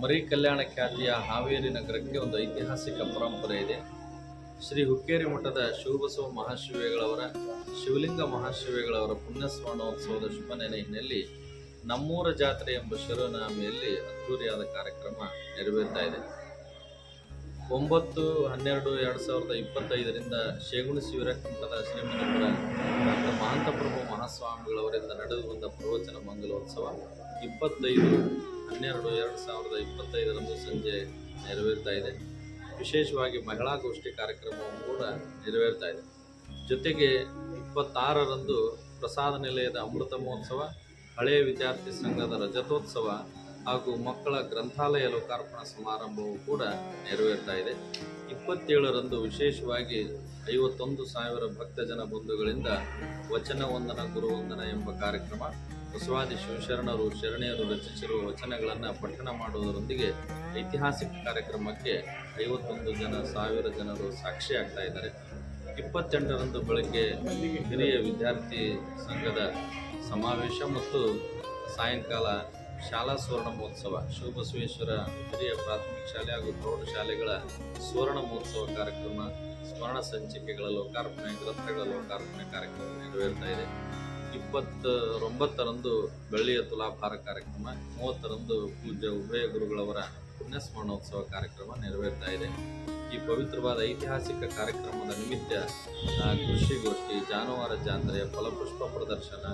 ಮರಿ ಕಲ್ಯಾಣ ಖ್ಯಾತಿಯ ಹಾವೇರಿ ನಗರಕ್ಕೆ ಒಂದು ಐತಿಹಾಸಿಕ ಪರಂಪರೆ ಇದೆ. ಶ್ರೀ ಹುಕ್ಕೇರಿ ಮಠದ ಶಿವಬಸವ ಮಹಾಶಿವೆಗಳವರ, ಶಿವಲಿಂಗ ಮಹಾಶಿವೆಗಳವರ ಪುಣ್ಯ ಸ್ಮರಣೋತ್ಸವದ ಶುಭ ನೆನೆಯಲ್ಲಿ ನಮ್ಮೂರ ಜಾತ್ರೆ ಎಂಬ ಶಿರೋನಾಮೆಯಲ್ಲಿ ಅದ್ದೂರಿಯಾದ ಕಾರ್ಯಕ್ರಮ ನೆರವೇರ್ತಾ ಇದೆ. ಒಂಬತ್ತು, ಹನ್ನೆರಡು, ಎರಡು ಸಾವಿರದ ಇಪ್ಪತ್ತೈದರಿಂದ ಶೇಗುಣ ಶಿವರಕ್ಕ ಮಠದ ಶ್ರೀಮಂತಪುರ ಡಾಕ್ಟರ್ ಮಹಾಂತಪ್ರಭು ಮಹಾಸ್ವಾಮಿಗಳವರಿಂದ ನಡೆದು ಬಂದ ಪ್ರವಚನ ಮಂಗಲೋತ್ಸವ. ಇಪ್ಪತ್ತೈದು, ಹನ್ನೆರಡು, ಎರಡು ಸಾವಿರದ ಇಪ್ಪತ್ತೈದರಂದು ಸಂಜೆ ನೆರವೇರ್ತಾ ಇದೆ. ವಿಶೇಷವಾಗಿ ಮಹಿಳಾ ಗೋಷ್ಠಿ ಕಾರ್ಯಕ್ರಮವು ಕೂಡ ನೆರವೇರ್ತಾ ಇದೆ. ಜೊತೆಗೆ ಇಪ್ಪತ್ತಾರರಂದು ಪ್ರಸಾದ ನಿಲಯದ ಅಮೃತ ಮಹೋತ್ಸವ ಹಳೆಯ ವಿದ್ಯಾರ್ಥಿ ಸಂಘದ ರಜತೋತ್ಸವ ಹಾಗೂ ಮಕ್ಕಳ ಗ್ರಂಥಾಲಯ ಲೋಕಾರ್ಪಣಾ ಸಮಾರಂಭವು ಕೂಡ ನೆರವೇರ್ತಾ ಇದೆ. ಇಪ್ಪತ್ತೇಳರಂದು ವಿಶೇಷವಾಗಿ ಐವತ್ತೊಂದು ಸಾವಿರ ಭಕ್ತಜನ ಬಂಧುಗಳಿಂದ ವಚನ ವಂದನ ಗುರುವಂದನ ಎಂಬ ಕಾರ್ಯಕ್ರಮ ಬಸವಾದಿ ಶಿವಶರಣರು, ಶರಣೆಯರು ರಚಿಸಿರುವ ವಚನಗಳನ್ನು ಪಠಣ ಮಾಡುವುದರೊಂದಿಗೆ ಐತಿಹಾಸಿಕ ಕಾರ್ಯಕ್ರಮಕ್ಕೆ ಐವತ್ತೊಂದು ಜನ, ಸಾವಿರ ಜನರು ಸಾಕ್ಷಿಯಾಗ್ತಾ ಇದ್ದಾರೆ. ಇಪ್ಪತ್ತೆಂಟರಂದು ಬೆಳಗ್ಗೆ ಹಿರಿಯ ವಿದ್ಯಾರ್ಥಿ ಸಂಘದ ಸಮಾವೇಶ ಮತ್ತು ಸಾಯಂಕಾಲ ಶಾಲಾ ಸುವರ್ಣ ಮಹೋತ್ಸವ ಶಿವಬಸವೇಶ್ವರ ಹಿರಿಯ ಪ್ರಾಥಮಿಕ ಶಾಲೆ ಹಾಗೂ ಪ್ರೌಢಶಾಲೆಗಳ ಸುವರ್ಣ ಮಹೋತ್ಸವ ಕಾರ್ಯಕ್ರಮ ಸ್ಮರಣ ಸಂಚಿಕೆಗಳ ಲೋಕಾರ್ಪಣೆ, ಗ್ರಂಥಗಳ ಲೋಕಾರ್ಪಣೆ ಕಾರ್ಯಕ್ರಮ ನೆರವೇರ್ತಾ ಇದೆ. ಇಪ್ಪತ್ತೊಂಬತ್ತರಂದು ಬೆಳ್ಳಿಯ ತುಲಾಭಾರ ಕಾರ್ಯಕ್ರಮ, ಮೂವತ್ತರಂದು ಪೂಜ್ಯ ಉಭಯ ಗುರುಗಳವರ ಪುಣ್ಯಸ್ಮರಣೋತ್ಸವ ಕಾರ್ಯಕ್ರಮ ನೆರವೇರ್ತಾ ಇದೆ. ಈ ಪವಿತ್ರವಾದ ಐತಿಹಾಸಿಕ ಕಾರ್ಯಕ್ರಮದ ನಿಮಿತ್ತ ಕೃಷಿಗೋಷ್ಠಿ ಜಾನುವಾರು ಜಾತ್ರೆ ಫಲಪುಷ್ಪ ಪ್ರದರ್ಶನ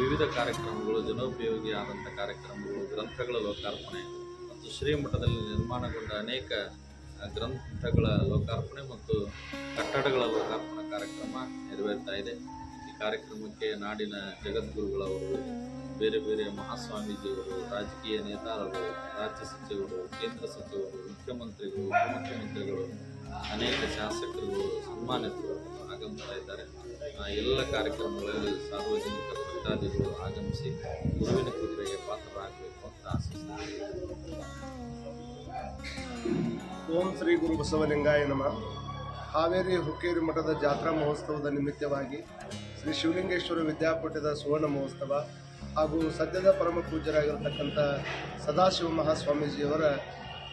ವಿವಿಧ ಕಾರ್ಯಕ್ರಮಗಳು, ಜನೋಪಯೋಗಿ ಆದಂಥ ಕಾರ್ಯಕ್ರಮಗಳು, ಗ್ರಂಥಗಳ ಲೋಕಾರ್ಪಣೆ ಮತ್ತು ಶ್ರೀಮಠದಲ್ಲಿ ನಿರ್ಮಾಣಗೊಂಡ ಅನೇಕ ಗ್ರಂಥಗಳ ಲೋಕಾರ್ಪಣೆ ಮತ್ತು ಕಟ್ಟಡಗಳ ಲೋಕಾರ್ಪಣೆ ಕಾರ್ಯಕ್ರಮ ನೆರವೇರ್ತಾ ಇದೆ. ಈ ಕಾರ್ಯಕ್ರಮಕ್ಕೆ ನಾಡಿನ ಜಗದ್ಗುರುಗಳವರು, ಬೇರೆ ಬೇರೆ ಮಹಾಸ್ವಾಮೀಜಿಯವರು, ರಾಜಕೀಯ ನೇತಾರರು, ರಾಜ್ಯ ಸಚಿವರು, ಕೇಂದ್ರ ಸಚಿವರು, ಮುಖ್ಯಮಂತ್ರಿಗಳು, ಉಪಮುಖ್ಯಮಂತ್ರಿಗಳು, ಅನೇಕ ಶಾಸಕರುಗಳು ಸನ್ಮಾನಿತರು ಆಗಮಿಸ್ತಾ ಇದ್ದಾರೆ. ಎಲ್ಲ ಕಾರ್ಯಕ್ರಮಗಳಲ್ಲಿ ಸಾರ್ವಜನಿಕ ಭಕ್ತಾದಿಗಳು ಆಗಮಿಸಿ ಗುರುವಿನ ಕೃಪೆಗೆ ಪಾತ್ರರಾಗಬೇಕು ಅಂತ ಆಶಿಸ್ತಾರೆ ಓಂ ಶ್ರೀ ಗುರು ಬಸವಲಿಂಗಾಯ ನಮಃ. ಹಾವೇರಿ ಹುಕ್ಕೇರಿ ಮಠದ ಜಾತ್ರಾ ಮಹೋತ್ಸವದ ನಿಮಿತ್ತವಾಗಿ ಶ್ರೀ ಶಿವಲಿಂಗೇಶ್ವರ ವಿದ್ಯಾಪೀಠದ ಸುವರ್ಣ ಮಹೋತ್ಸವ ಹಾಗೂ ಸದ್ಯದ ಪರಮ ಪೂಜ್ಯರಾಗಿರ್ತಕ್ಕಂಥ ಸದಾಶಿವ ಮಹಾಸ್ವಾಮೀಜಿಯವರ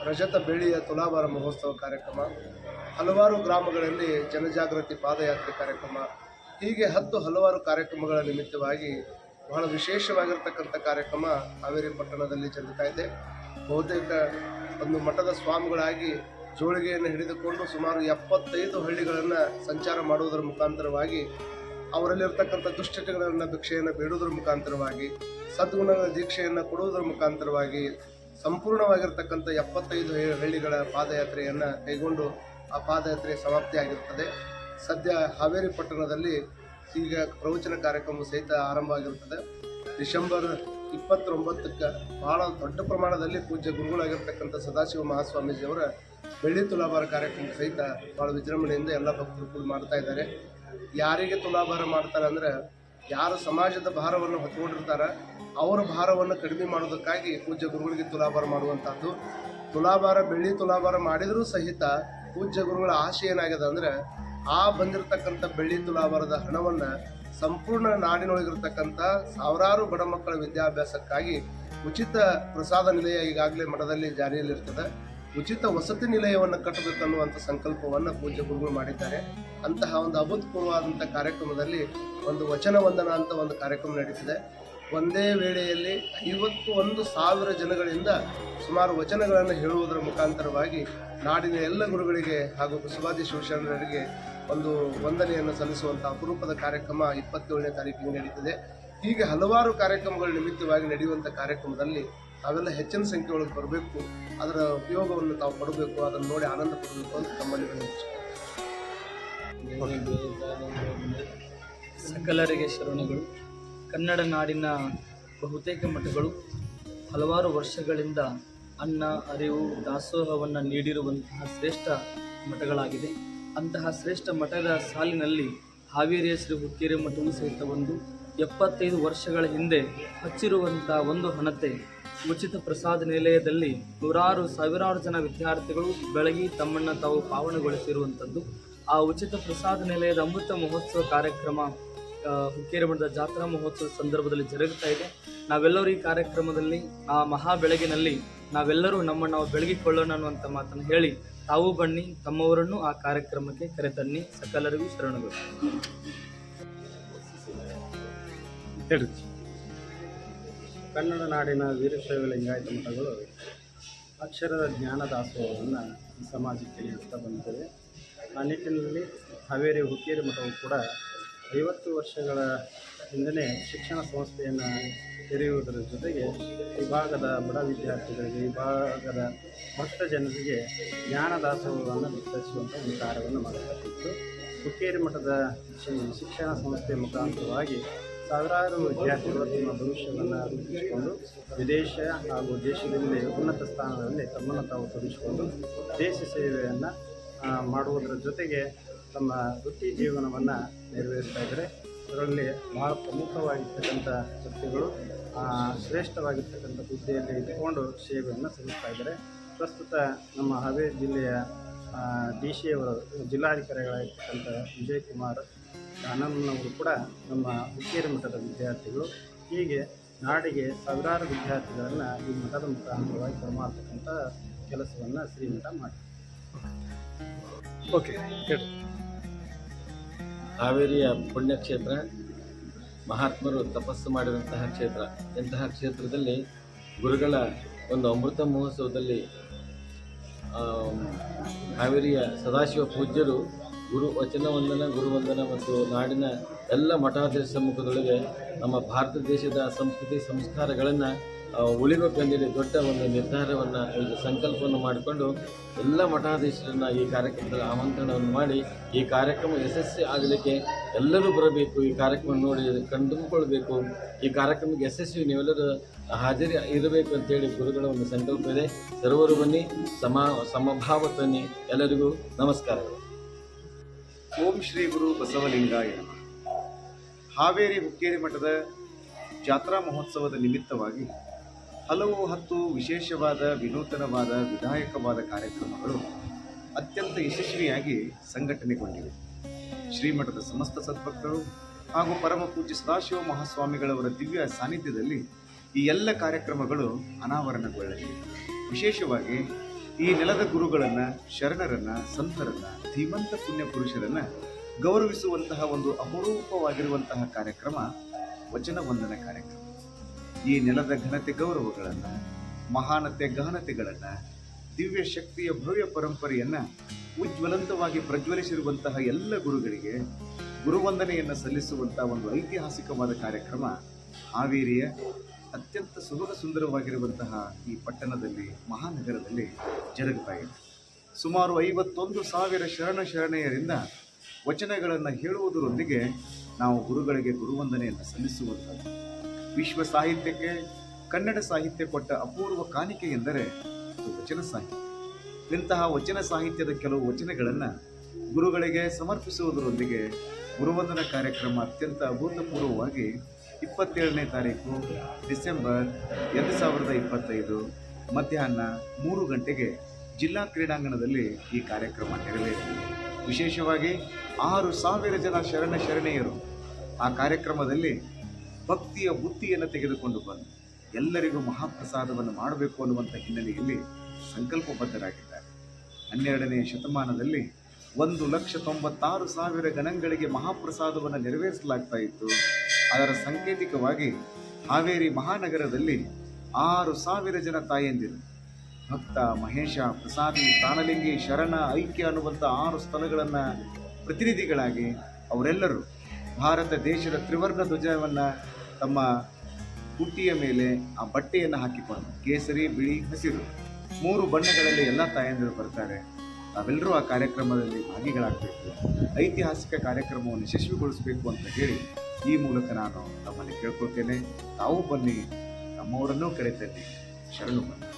ರಜತ ಬೆಳ್ಳಿಯ ತುಲಾಭಾರ ಮಹೋತ್ಸವ ಕಾರ್ಯಕ್ರಮ, ಹಲವಾರು ಗ್ರಾಮಗಳಲ್ಲಿ ಜನಜಾಗೃತಿ ಪಾದಯಾತ್ರೆ ಕಾರ್ಯಕ್ರಮ, ಹೀಗೆ ಹತ್ತು ಹಲವಾರು ಕಾರ್ಯಕ್ರಮಗಳ ನಿಮಿತ್ತವಾಗಿ ಬಹಳ ವಿಶೇಷವಾಗಿರ್ತಕ್ಕಂಥ ಕಾರ್ಯಕ್ರಮ ಹಾವೇರಿ ಪಟ್ಟಣದಲ್ಲಿ ಜರುಗ್ತಾ ಇದೆ. ಬಹುತೇಕ ಒಂದು ಮಠದ ಸ್ವಾಮಿಗಳಾಗಿ ಜೋಳಿಗೆಯನ್ನು ಹಿಡಿದುಕೊಂಡು ಸುಮಾರು ಎಪ್ಪತ್ತೈದು ಹಳ್ಳಿಗಳನ್ನು ಸಂಚಾರ ಮಾಡುವುದರ ಮುಖಾಂತರವಾಗಿ ಅವರಲ್ಲಿರ್ತಕ್ಕಂಥ ದುಶ್ಚಟಗಳನ್ನು, ಭಿಕ್ಷೆಯನ್ನು ಬೇಡುವುದರ ಮುಖಾಂತರವಾಗಿ, ಸದ್ಗುಣಗಳ ದೀಕ್ಷೆಯನ್ನು ಕೊಡುವುದರ ಮುಖಾಂತರವಾಗಿ ಸಂಪೂರ್ಣವಾಗಿರ್ತಕ್ಕಂಥ ಎಪ್ಪತ್ತೈದು ಹಳ್ಳಿಗಳ ಪಾದಯಾತ್ರೆಯನ್ನು ಕೈಗೊಂಡು ಆ ಪಾದಯಾತ್ರೆ ಸಮಾಪ್ತಿಯಾಗಿರುತ್ತದೆ. ಸದ್ಯ ಹಾವೇರಿ ಪಟ್ಟಣದಲ್ಲಿ ಈಗ ಪ್ರವಚನ ಕಾರ್ಯಕ್ರಮ ಸಹಿತ ಆರಂಭ ಆಗಿರುತ್ತದೆ ಡಿಸೆಂಬರ್ ಇಪ್ಪತ್ತೊಂಬತ್ತಕ್ಕೆ ಬಹಳ ದೊಡ್ಡ ಪ್ರಮಾಣದಲ್ಲಿ ಪೂಜ್ಯ ಗುರುಗಳಾಗಿರ್ತಕ್ಕಂಥ ಸದಾಶಿವ ಮಹಾಸ್ವಾಮೀಜಿಯವರ ಬೆಳ್ಳಿ ತುಲಾಭಾರ ಕಾರ್ಯಕ್ರಮ ಸಹಿತ ಭಾಳ ವಿಜೃಂಭಣೆಯಿಂದ ಎಲ್ಲ ಭಕ್ತರು ಕೂಡ ಮಾಡ್ತಾ ಇದ್ದಾರೆ. ಯಾರಿಗೆ ತುಲಾಭಾರ ಮಾಡ್ತಾರೆ ಅಂದರೆ ಯಾರು ಸಮಾಜದ ಭಾರವನ್ನು ಹೊತ್ಕೊಂಡಿರ್ತಾರೆ ಅವರ ಭಾರವನ್ನು ಕಡಿಮೆ ಮಾಡೋದಕ್ಕಾಗಿ ಪೂಜ್ಯ ಗುರುಗಳಿಗೆ ತುಲಾಭಾರ ಮಾಡುವಂಥದ್ದು ತುಲಾಭಾರ, ಬೆಳ್ಳಿ ತುಲಾಭಾರ ಮಾಡಿದರೂ ಸಹಿತ ಪೂಜ್ಯ ಗುರುಗಳ ಆಶೆ ಏನಾಗಿದೆ ಅಂದರೆ ಆ ಬಂದಿರತಕ್ಕಂಥ ಬೆಳ್ಳಿ ತುಲಾಭಾರದ ಹಣವನ್ನು ಸಂಪೂರ್ಣ ನಾಡಿನೊಳಗಿರ್ತಕ್ಕಂಥ ಸಾವಿರಾರು ಬಡ ಮಕ್ಕಳ ವಿದ್ಯಾಭ್ಯಾಸಕ್ಕಾಗಿ ಉಚಿತ ಪ್ರಸಾದ ನಿಲಯ ಈಗಾಗಲೇ ಮಠದಲ್ಲಿ ಜಾರಿಯಲ್ಲಿರ್ತದೆ. ಉಚಿತ ವಸತಿ ನಿಲಯವನ್ನು ಕಟ್ಟಬೇಕನ್ನುವಂಥ ಸಂಕಲ್ಪವನ್ನು ಪೂಜ್ಯ ಗುರುಗಳು ಮಾಡಿದ್ದಾರೆ. ಅಂತಹ ಒಂದು ಅಭೂತಪೂರ್ವವಾದಂಥ ಕಾರ್ಯಕ್ರಮದಲ್ಲಿ ಒಂದು ವಚನ ವಂದನ ಅಂತ ಒಂದು ಕಾರ್ಯಕ್ರಮ ನಡೀತಿದೆ. ಒಂದೇ ವೇಳೆಯಲ್ಲಿ ಐವತ್ತು ಒಂದು ಸಾವಿರ ಜನಗಳಿಂದ ಸುಮಾರು ವಚನಗಳನ್ನು ಹೇಳುವುದರ ಮುಖಾಂತರವಾಗಿ ನಾಡಿನ ಎಲ್ಲ ಗುರುಗಳಿಗೆ ಹಾಗೂ ಬಸವಾದಿ ಶಿವಶರಣರಿಗೆ ಒಂದು ವಂದನೆಯನ್ನು ಸಲ್ಲಿಸುವಂಥ ಅಪರೂಪದ ಕಾರ್ಯಕ್ರಮ ಇಪ್ಪತ್ತೇಳನೇ ತಾರೀಕಿಗೆ ನಡೀತದೆ. ಹೀಗೆ ಹಲವಾರು ಕಾರ್ಯಕ್ರಮಗಳ ನಿಮಿತ್ತವಾಗಿ ನಡೆಯುವಂಥ ಕಾರ್ಯಕ್ರಮದಲ್ಲಿ ತಾವೆಲ್ಲ ಹೆಚ್ಚಿನ ಸಂಖ್ಯೆಯೊಳಗೆ ಬರಬೇಕು. ಅದರ ಉಪಯೋಗವನ್ನು ತಾವು ಪಡಬೇಕು. ಅದನ್ನು ನೋಡಿ ಆನಂದ ಪಡಬೇಕು ಅಂತ ತಮ್ಮಲ್ಲಿ. ಸಕಲರಿಗೆ ಶರಣಗಳು, ಕನ್ನಡ ನಾಡಿನ ಬಹುತೇಕ ಮಠಗಳು ಹಲವಾರು ವರ್ಷಗಳಿಂದ ಅನ್ನ, ಅರಿವು, ದಾಸೋಹವನ್ನು ನೀಡಿರುವಂತಹ ಶ್ರೇಷ್ಠ ಮಠಗಳಾಗಿದೆ ಅಂತಹ ಶ್ರೇಷ್ಠ ಮಠದ ಸಾಲಿನಲ್ಲಿ ಹಾವೇರಿಯ ಶ್ರೀ ಹುಕ್ಕೇರಿ ಮಠವು ಸಹಿತ ಒಂದು ಎಪ್ಪತ್ತೈದು ವರ್ಷಗಳ ಹಿಂದೆ ಹಚ್ಚಿರುವಂಥ ಒಂದು ಹಣತೆ. ಉಚಿತ ಪ್ರಸಾದ ನಿಲಯದಲ್ಲಿ ನೂರಾರು ಸಾವಿರಾರು ಜನ ವಿದ್ಯಾರ್ಥಿಗಳು ಬೆಳಗಿ ತಮ್ಮನ್ನು ತಾವು ಪಾವನಗೊಳಿಸಿರುವಂಥದ್ದು. ಆ ಉಚಿತ ಪ್ರಸಾದ ನಿಲಯದ ಅಮೃತ ಮಹೋತ್ಸವ ಕಾರ್ಯಕ್ರಮ ಹುಕ್ಕೇರಿ ಮಠದ ಜಾತ್ರಾ ಮಹೋತ್ಸವ ಸಂದರ್ಭದಲ್ಲಿ ಜರುಗುತ್ತಾ ಇದೆ. ನಾವೆಲ್ಲರೂ ಈ ಕಾರ್ಯಕ್ರಮದಲ್ಲಿ, ಆ ಮಹಾ ಬೆಳಗಿನಲ್ಲಿ ನಾವೆಲ್ಲರೂ ನಮ್ಮ ನಾವು ಬೆಳಗಿಕೊಳ್ಳೋಣ ಅನ್ನುವಂಥ ಮಾತನ್ನು ಹೇಳಿ ತಾವು ಬನ್ನಿ ತಮ್ಮವರನ್ನು ಆ ಕಾರ್ಯಕ್ರಮಕ್ಕೆ ಕರೆತನ್ನಿ. ಸಕಲರಿಗೂ ಶರಣಗಳು. ಕನ್ನಡ ನಾಡಿನ ವೀರಶೈವ ಲಿಂಗಾಯತ ಮಠಗಳು ಅಕ್ಷರದ ಜ್ಞಾನ ದಾಸೋಹವನ್ನು ಈ ಸಮಾಜಕ್ಕೆ ನೀಡುತ್ತಾ ಬಂದಿದೆ ಆ ನಿಟ್ಟಿನಲ್ಲಿ ಹಾವೇರಿ ಹುಕ್ಕೇರಿ ಮಠವು ಕೂಡ ಐವತ್ತು ವರ್ಷಗಳ ಹಿಂದೆಯೇ ಶಿಕ್ಷಣ ಸಂಸ್ಥೆಯನ್ನು ತೆರೆಯುವುದರ ಜೊತೆಗೆ ಈ ಭಾಗದ ಬಡ ವಿದ್ಯಾರ್ಥಿಗಳಿಗೆ, ಈ ಭಾಗದ ಭಕ್ತ ಜನರಿಗೆ ಜ್ಞಾನ ದಾಸೋಹವನ್ನು ವಿಸ್ತರಿಸುವಂಥ ಒಂದು ಕಾರ್ಯವನ್ನು ಮಾಡಲಾಗಿತ್ತು ಹುಕ್ಕೇರಿ ಮಠದ ಶಿಕ್ಷಣ ಸಂಸ್ಥೆ ಮುಖಾಂತರವಾಗಿ ಸಾವಿರಾರು ವಿದ್ಯಾರ್ಥಿಗಳು ತಮ್ಮ ಭವಿಷ್ಯವನ್ನು ರೂಪಿಸಿಕೊಂಡು ವಿದೇಶ ಹಾಗೂ ದೇಶದಲ್ಲಿ ಉನ್ನತ ಸ್ಥಾನದಲ್ಲಿ ತಮ್ಮನ್ನು ತಾವು ತೊಡಗಿಸಿಕೊಂಡು ದೇಶ ಸೇವೆಯನ್ನು ಮಾಡುವುದರ ಜೊತೆಗೆ ತಮ್ಮ ವೃತ್ತಿ ಜೀವನವನ್ನು ನೆರವೇರಿಸ್ತಾ ಇದ್ದಾರೆ. ಅದರಲ್ಲಿ ಬಹಳ ಪ್ರಮುಖವಾಗಿರ್ತಕ್ಕಂಥ ವ್ಯಕ್ತಿಗಳು ಶ್ರೇಷ್ಠವಾಗಿರ್ತಕ್ಕಂಥ ಹುದ್ದೆಯಲ್ಲಿ ಇಟ್ಟುಕೊಂಡು ಸೇವೆಯನ್ನು ಸಲ್ಲಿಸ್ತಾ ಇದ್ದಾರೆ. ಪ್ರಸ್ತುತ ನಮ್ಮ ಹಾವೇರಿ ಜಿಲ್ಲೆಯ ಡಿ ಸಿ ಅವರು ಜಿಲ್ಲಾಧಿಕಾರಿಗಳಾಗಿರ್ತಕ್ಕಂಥ ವಿಜಯ್ ಕುಮಾರ್ ಆನಂದನವರು ಕೂಡ ನಮ್ಮ ಹುಕ್ಕೇರಿ ಮಠದ ವಿದ್ಯಾರ್ಥಿಗಳು. ಹೀಗೆ ನಾಡಿಗೆ ಸಾವಿರಾರು ವಿದ್ಯಾರ್ಥಿಗಳನ್ನು ಈ ಮಠದ ಮುಖಾಂತರವಾಗಿ ಬರಮಾಡ್ತಕ್ಕಂಥ ಕೆಲಸವನ್ನು ಶ್ರೀಮಠ ಮಾಡಿ ಓಕೆ ಹಾವೇರಿಯ ಪುಣ್ಯಕ್ಷೇತ್ರ, ಮಹಾತ್ಮರು ತಪಸ್ಸು ಮಾಡಿದಂತಹ ಕ್ಷೇತ್ರ. ಇಂತಹ ಕ್ಷೇತ್ರದಲ್ಲಿ ಗುರುಗಳ ಒಂದು ಅಮೃತ ಮಹೋತ್ಸವದಲ್ಲಿ ಹಾವೇರಿಯ ಸದಾಶಿವ ಪೂಜ್ಯರು ಗುರು ವಚನ ವಂದನ ಗುರುವಂದನ ಮತ್ತು ನಾಡಿನ ಎಲ್ಲ ಮಠಾಧೀಶ ಸಮ್ಮುಖದೊಳಗೆ ನಮ್ಮ ಭಾರತ ದೇಶದ ಸಂಸ್ಕೃತಿ ಸಂಸ್ಕಾರಗಳನ್ನು ಉಳಿಬೇಕೆಂದೇಳಿ ದೊಡ್ಡ ಒಂದು ನಿರ್ಧಾರವನ್ನು, ಒಂದು ಸಂಕಲ್ಪವನ್ನು ಮಾಡಿಕೊಂಡು ಎಲ್ಲ ಮಠಾಧೀಶರನ್ನು ಈ ಕಾರ್ಯಕ್ರಮದಲ್ಲಿ ಆಮಂತ್ರಣವನ್ನು ಮಾಡಿ, ಈ ಕಾರ್ಯಕ್ರಮ ಯಶಸ್ವಿ ಆಗಲಿಕ್ಕೆ ಎಲ್ಲರೂ ಬರಬೇಕು, ಈ ಕಾರ್ಯಕ್ರಮ ನೋಡಿ ಕಂಡುಕೊಳ್ಬೇಕು ಈ ಕಾರ್ಯಕ್ರಮಕ್ಕೆ ಯಶಸ್ವಿ ನೀವೆಲ್ಲರೂ ಹಾಜರಿ ಇರಬೇಕು ಅಂತೇಳಿ ಗುರುಗಳ ಒಂದು ಸಂಕಲ್ಪ ಇದೆ. ಸರ್ವರು ಬನ್ನಿ, ಸಮ, ಸಮಭಾವ ಬನ್ನಿ, ಎಲ್ಲರಿಗೂ ನಮಸ್ಕಾರಗಳು. ಓಂ ಶ್ರೀ ಗುರು ಬಸವಲಿಂಗಾಯ ಹಾವೇರಿ ಹುಕ್ಕೇರಿ ಮಠದ ಜಾತ್ರಾ ಮಹೋತ್ಸವದ ನಿಮಿತ್ತವಾಗಿ ಹಲವು ಹತ್ತು ವಿಶೇಷವಾದ, ವಿನೂತನವಾದ ವಿಧಾಯಕವಾದ ಕಾರ್ಯಕ್ರಮಗಳು ಅತ್ಯಂತ ಯಶಸ್ವಿಯಾಗಿ ಸಂಘಟನೆಗೊಂಡಿವೆ. ಶ್ರೀಮಠದ ಸಮಸ್ತ ಸದ್ಭಕ್ತರು ಹಾಗೂ ಪರಮ ಪೂಜ್ಯ ಸದಾಶಿವ ಮಹಾಸ್ವಾಮಿಗಳವರ ದಿವ್ಯ ಸಾನ್ನಿಧ್ಯದಲ್ಲಿ ಈ ಎಲ್ಲ ಕಾರ್ಯಕ್ರಮಗಳು ಅನಾವರಣಗೊಳ್ಳಲಿವೆ. ವಿಶೇಷವಾಗಿ ಈ ನೆಲದ ಗುರುಗಳನ್ನು, ಶರಣರನ್ನು, ಸಂತರನ್ನು, ಧೀಮಂತ ಪುಣ್ಯ ಪುರುಷರನ್ನು ಗೌರವಿಸುವಂತಹ ಒಂದು ಅಪರೂಪವಾಗಿರುವಂತಹ ಕಾರ್ಯಕ್ರಮ ವಚನ ವಂದನ ಕಾರ್ಯಕ್ರಮ. ಈ ನೆಲದ ಘನತೆ ಗೌರವಗಳನ್ನು, ಮಹಾನತೆ ಗಹನತೆಗಳನ್ನು, ದಿವ್ಯ ಶಕ್ತಿಯ ಭವ್ಯ ಪರಂಪರೆಯನ್ನು ಉಜ್ವಲಂತವಾಗಿ ಪ್ರಜ್ವಲಿಸಿರುವಂತಹ ಎಲ್ಲ ಗುರುಗಳಿಗೆ ಗುರುವಂದನೆಯನ್ನು ಸಲ್ಲಿಸುವಂತಹ ಒಂದು ಐತಿಹಾಸಿಕವಾದ ಕಾರ್ಯಕ್ರಮ ಹಾವೇರಿಯ ಅತ್ಯಂತ ಸುಗಮ ಸುಂದರವಾಗಿರುವಂತಹ ಈ ಪಟ್ಟಣದಲ್ಲಿ, ಮಹಾನಗರದಲ್ಲಿ ಜರುಗ್ತಾ ಇದೆ. ಸುಮಾರು ಐವತ್ತೊಂದು ಸಾವಿರ ಶರಣ ಶರಣೆಯರಿಂದ ವಚನಗಳನ್ನು ಹೇಳುವುದರೊಂದಿಗೆ ನಾವು ಗುರುಗಳಿಗೆ ಗುರುವಂದನೆಯನ್ನು ಸಲ್ಲಿಸುವಂಥದ್ದು. ವಿಶ್ವ ಸಾಹಿತ್ಯಕ್ಕೆ, ಕನ್ನಡ ಸಾಹಿತ್ಯ ಕೊಟ್ಟ ಅಪೂರ್ವ ಕಾಣಿಕೆ ಎಂದರೆ ವಚನ ಸಾಹಿತ್ಯ. ಇಂತಹ ವಚನ ಸಾಹಿತ್ಯದ ಕೆಲವು ವಚನಗಳನ್ನು ಗುರುಗಳಿಗೆ ಸಮರ್ಪಿಸುವುದರೊಂದಿಗೆ ಗುರುವಂದನ ಕಾರ್ಯಕ್ರಮ ಅತ್ಯಂತ ಅಭೂತಪೂರ್ವವಾಗಿ ಇಪ್ಪತ್ತೇಳನೇ ತಾರೀಕು ಡಿಸೆಂಬರ್ ಎರಡು ಸಾವಿರದ ಇಪ್ಪತ್ತೈದು ಮಧ್ಯಾಹ್ನ ಮೂರು ಗಂಟೆಗೆ ಜಿಲ್ಲಾ ಕ್ರೀಡಾಂಗಣದಲ್ಲಿ ಈ ಕಾರ್ಯಕ್ರಮ ನೆರವೇರಿದೆ ವಿಶೇಷವಾಗಿ ಆರು ಸಾವಿರ ಜನ ಶರಣ ಶರಣೆಯರು ಆ ಕಾರ್ಯಕ್ರಮದಲ್ಲಿ ಭಕ್ತಿಯ ಬುತ್ತಿಯನ್ನು ತೆಗೆದುಕೊಂಡು ಬಂದು ಎಲ್ಲರಿಗೂ ಮಹಾಪ್ರಸಾದವನ್ನು ಮಾಡಬೇಕು ಅನ್ನುವಂಥ ಹಿನ್ನೆಲೆಯಲ್ಲಿ ಸಂಕಲ್ಪಬದ್ಧರಾಗಿದ್ದಾರೆ. ಹನ್ನೆರಡನೇ ಶತಮಾನದಲ್ಲಿ ಒಂದು ಲಕ್ಷ ತೊಂಬತ್ತಾರು ಸಾವಿರ ಗಣಗಳಿಗೆ ಮಹಾಪ್ರಸಾದವನ್ನು ನೆರವೇರಿಸಲಾಗ್ತಾ ಇತ್ತು. ಅದರ ಸಾಂಕೇತಿಕವಾಗಿ ಹಾವೇರಿ ಮಹಾನಗರದಲ್ಲಿ ಆರು ಸಾವಿರ ಜನ ತಾಯಂದಿರು. ಭಕ್ತ ಮಹೇಶ, ಪ್ರಸಾದಿ, ಪ್ರಾಣಲಿಂಗಿ ಶರಣ, ಐಕ್ಯ ಅನ್ನುವಂಥ ಆರು ಸ್ಥಳಗಳನ್ನು ಪ್ರತಿನಿಧಿಗಳಾಗಿ ಅವರೆಲ್ಲರೂ ಭಾರತ ದೇಶದ ತ್ರಿವರ್ಣ ಧ್ವಜವನ್ನು ತಮ್ಮ ಹುಟ್ಟಿಯ ಮೇಲೆ ಆ ಬಟ್ಟೆಯನ್ನು ಹಾಕಿಕೊಂಡು ಕೇಸರಿ, ಬಿಳಿ, ಹಸಿರು ಮೂರು ಬಣ್ಣಗಳಲ್ಲಿ ಎಲ್ಲ ತಾಯಂದಿರು ಬರ್ತಾರೆ. ತಾವೆಲ್ಲರೂ ಆ ಕಾರ್ಯಕ್ರಮದಲ್ಲಿ ಭಾಗಿಗಳಾಗಬೇಕು. ಐತಿಹಾಸಿಕ ಕಾರ್ಯಕ್ರಮವನ್ನು ಯಶಸ್ವಿಗೊಳಿಸಬೇಕು ಅಂತ ಹೇಳಿ ಈ ಮೂಲಕ ನಾನು ತಮ್ಮಲ್ಲಿ ಕೇಳ್ಕೊಳ್ತೇನೆ. ತಾವು ಬನ್ನಿ, ನಮ್ಮವರನ್ನೂ ಕರೆತನ್ನಿ. ಶರಣು ಬನ್ನಿ.